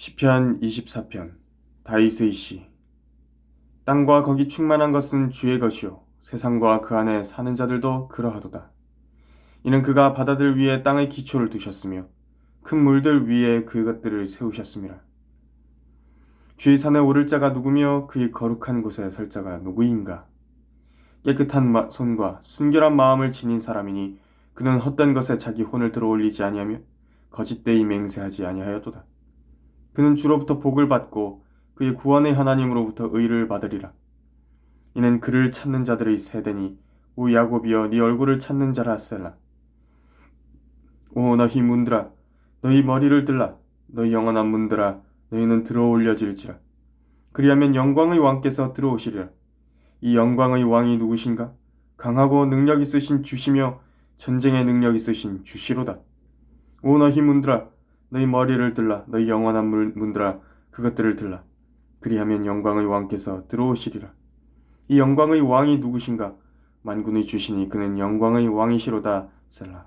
시편 24편 다윗의 시 땅과 거기 충만한 것은 주의 것이요 세상과 그 안에 사는 자들도 그러하도다. 이는 그가 바다들 위에 땅의 기초를 두셨으며 큰 물들 위에 그것들을 세우셨습니다. 주의 산에 오를 자가 누구며 그의 거룩한 곳에 설 자가 누구인가? 깨끗한 마- 손과 순결한 마음을 지닌 사람이니 그는 헛된 것에 자기 혼을 들어올리지 아니하며 거짓되이 맹세하지 아니하였도다. 그는 주로부터 복을 받고 그의 구원의 하나님으로부터 의를 받으리라. 이는 그를 찾는 자들의 세대니 오 야곱이여 네 얼굴을 찾는 자라 셀라. 오 너희 문들아 너희 머리를 들라 너희 영원한 문들아 너희는 들어올려질지라. 그리하면 영광의 왕께서 들어오시리라. 이 영광의 왕이 누구신가? 강하고 능력 있으신 주시며 전쟁의 능력 있으신 주시로다. 오 너희 문들아 너희 머리를 들라. 너희 영원한 물- 문들아. 그것들을 들라. 그리하면 영광의 왕께서 들어오시리라. 이 영광의 왕이 누구신가? 만군의 주시니 그는 영광의 왕이시로다. 셀라